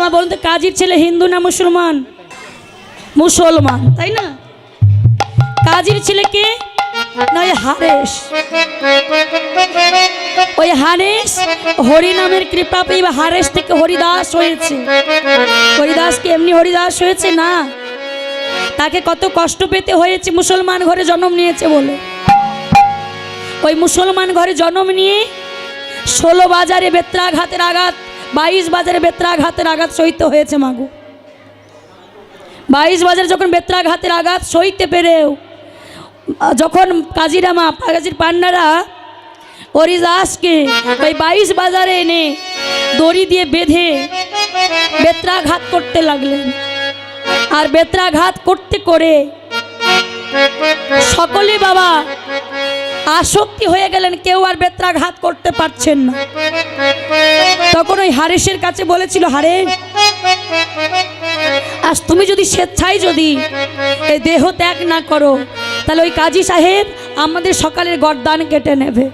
মা বলুন তো, কাজীর ছেলে হিন্দু না মুসলমান? মুসলমান, তাই না? কাজীর ছেলে কে? না ওই হারেস ওই হারেস হরি নামের কৃপা পেয়ে বা হারেস থেকে হরিদাস হয়েছে। হরিদাস কি এমনি হরিদাস হয়েছে? না। তাকে কত কষ্ট পেতে হয়েছে, মুসলমান ঘরে জন্ম নিয়েছে বলে। ওই মুসলমান ঘরে জন্ম নিয়ে ষোলো বাজারে বেত্রাঘাতের আঘাত বাইশ বাজারে বেত্রাঘাতের আঘাত সইতে হয়েছে মাগু। বাইশ বাজারে যখন বেত্রাঘাতের আঘাত সইতে পেরেও, যখন কাজিরামা, কাজির পান্নারা হরিদাসকে ওই বাইশ বাজারে এনে দড়ি দিয়ে বেঁধে বেত্রাঘাত করতে লাগলেন। আর বেত্রাঘাত করতে করে সকলে বাবা আসক্তি হয়ে গেলেন, কেউ আর বেত্রাঘাত করতে পারছেন না। তখন ওই হারেশের কাছে বলেছিল, হারে, আজ তুমি যদি স্বেচ্ছায় যদি এই দেহ ত্যাগ না করো, তাহলে ওই কাজী সাহেব আমাদের সকালের গরদান কেটে নেবে।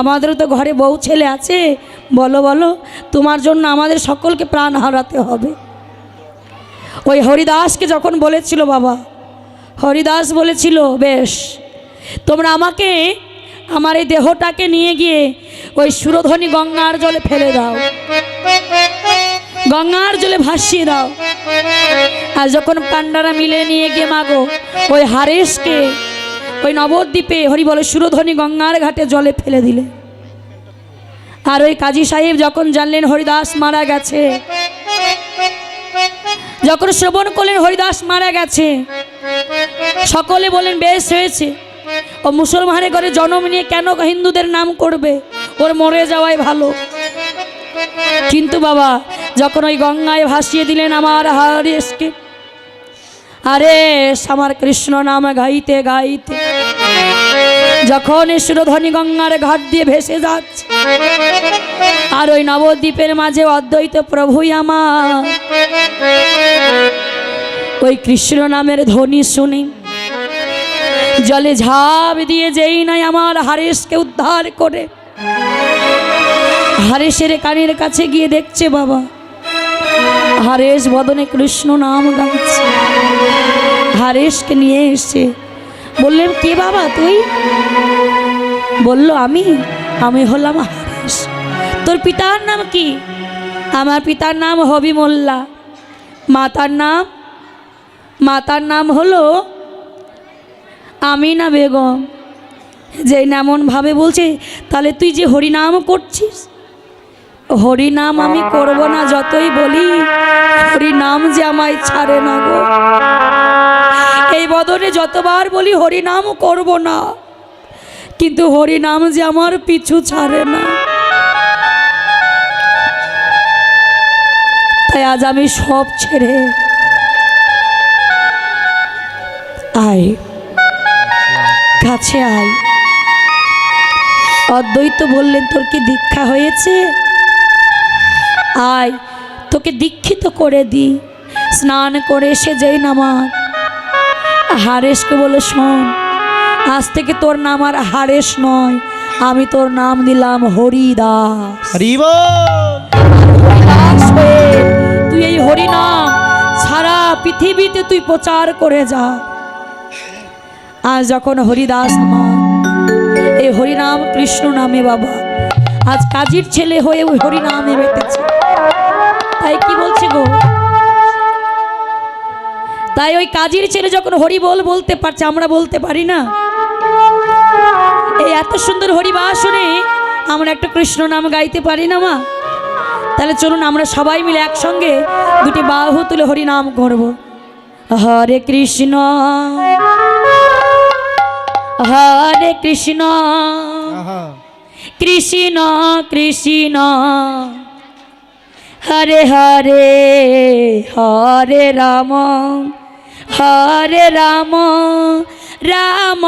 আমাদেরও তো ঘরে বউ ছেলে আছে। বলো বলো, তোমার জন্য আমাদের সকলকে প্রাণ হারাতে হবে। ওই হরিদাসকে যখন বলেছিল, বাবা, হরিদাস বলেছিল, বেশ তোমরা আমাকে, আমার এই দেহটাকে নিয়ে গিয়ে ওই সুরধ্বনি গঙ্গার জলে ফেলে দাও। গঙ্গার জলে ভাসিয়ে দাও। আর যখন পান্ডারা মিলে নিয়ে গিয়ে মাগো, ওই হারেশকে, ওই নবদ্বীপে, হরি বলে সুরধ্বনি গঙ্গার ঘাটে জলে ফেলে দিলে। আর ওই কাজী সাহেব যখন জানলেন হরিদাস মারা গেছে, যখন শ্রবণ করলেন হরিদাস মারা গেছে, সকলে বলেন বেশ হয়েছে। ও মুসলমানের ঘরে জন্ম নিয়ে কেন হিন্দুদের নাম করবে? ওর মরে যাওয়াই ভালো। কিন্তু বাবা, যখন ওই গঙ্গায় ভাসিয়ে দিলেন আমার হারেসকে, আরে আমার কৃষ্ণ নাম গাইতে গাইতে, যখন সুরধ্বনি গঙ্গার ঘাট দিয়ে ভেসে যাচ্ছে, আর ওই নবদ্বীপের মাঝে অদ্বৈত প্রভুই আমার, ওই কৃষ্ণ নামের ধ্বনি শুনি। জলে ঝাঁপ দিয়ে যেই নাই আমার হারেশকে উদ্ধার করে। হারেশের কানের কাছে গিয়ে দেখছে বাবা। হারেস বদনে কৃষ্ণ নাম গাইছে। হারেশকে নিয়ে এসছে বললেন, কে বাবা তুই? বলল, আমি আমি হলাম হারেশ। তোর পিতার নাম কি? আমার পিতার নাম হবি মোল্লা মাতার নাম মাতার নাম হলো আমিনা বেগম। যে এমনভাবে বলছে, তাহলে তুই যে হরিনাম করছিস? হরিনাম আমি করব না, যতই বলি, হরিনাম যে আমায় ছাড়ে না গো। এই বদলে যতবার বলি, হরিনাম করব না। কিন্তু হরিনাম যে আমার পিছু ছাড়ে না। তাই আজ আমি সব ছেড়ে আয়। কাছে আয়। অদ্বৈত বললেন তোর কি দীক্ষা হয়েছে? আয় তোকে দীক্ষিত করে দি স্নান করে এসে যেই নামার। হারেশকে বলে শোন আজ থেকে তোর নাম আর হারেশ নয় আমি তোর নাম দিলাম হরিদাস। তুই এই হরিনাম সারা পৃথিবীতে তুই প্রচার করে যা। আজ যখন হরিদাস আমার এই হরিনাম কৃষ্ণ নামে বাবা। আজ কাজীর ছেলে হয়ে ওই হরিনামে বেঁধেছে। তাই কি বলছে গো? তাই ওই কাজীর ছেলে যখন হরি বল বলতে পারছে, আমরা বলতে পারি না? এই এত সুন্দর হরিবাসনে আমরা একটা কৃষ্ণ নাম গাইতে পারি না মা? তাহলে চলুন আমরা সবাই মিলে একসঙ্গে দুটি বাহু তুলে হরি নাম করব। হরে কৃষ্ণ। কৃষ্ণ। কৃষ্ণ কৃষ্ণ। হরে হরে হরে রাম। হরে রাম রাম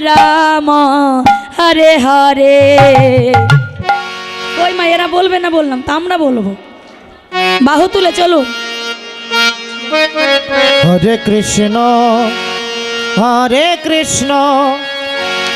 রাম। হরে হরে। ওই মা এরা বলবে না বললাম তা আমরা বলব। বাহু তুলে চলো। হরে কৃষ্ণ হরে কৃষ্ণ।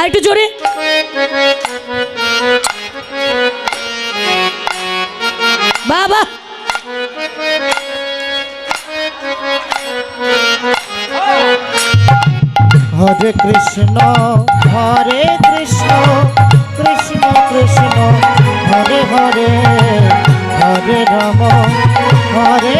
আর একটু জোরে। বাবা। হরে কৃষ্ণ হরে কৃষ্ণ কৃষ্ণ কৃষ্ণ, হরে হরে হরে রাম, হরে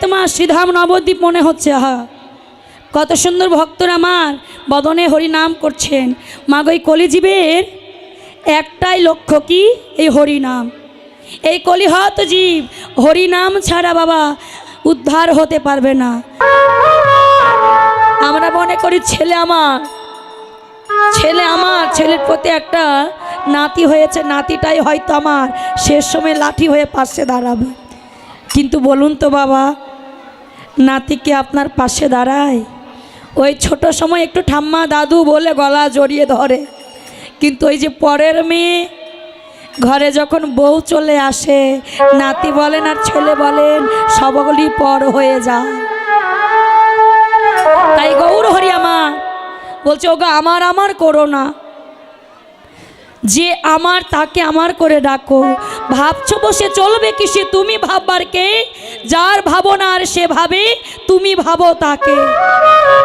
তোমার শ্রীধাম নবদ্বীপ মনে হচ্ছে, আহা। কত সুন্দর ভক্তরা আমার বদনে হরি নাম করছেন। মাগো, এই কলিজীবের একটাই লক্ষ্য কি? এই হরি নাম এই কলিহত জীব হরি নাম ছাড়া বাবা উদ্ধার হতে পারবে না। আমরা মনে করি ছেলে আমার। ছেলে আমার, ছেলের প্রতি একটা নাতি হয়েছে, নাতিটাই হয়তো আমার শেষ সময় লাঠি হয়ে পাশে দাঁড়াবে। কিন্তু বলুন তো বাবা নাতি কি আপনার পাশে দাঁড়ায়। ওই ছোট সময় একটু ঠাম্মা দাদু বলে গলা জড়িয়ে ধরে। কিন্তু ওই যে পরের মেয়ে, ঘরে যখন বউ চলে আসে, নাতি বলেন আর ছেলে বলেন, সবগুলি পর হয়ে যায়। তাই গৌর হরি আমার বলছে, ওগো, আমার আমার করো না। যে আমার তাকে আমার করে ডাকো। ভাবছ বসে চলবে কি সে তুমি ভাববার কে? যার ভাবনার সে ভাবে তুমি ভাবো তাকে।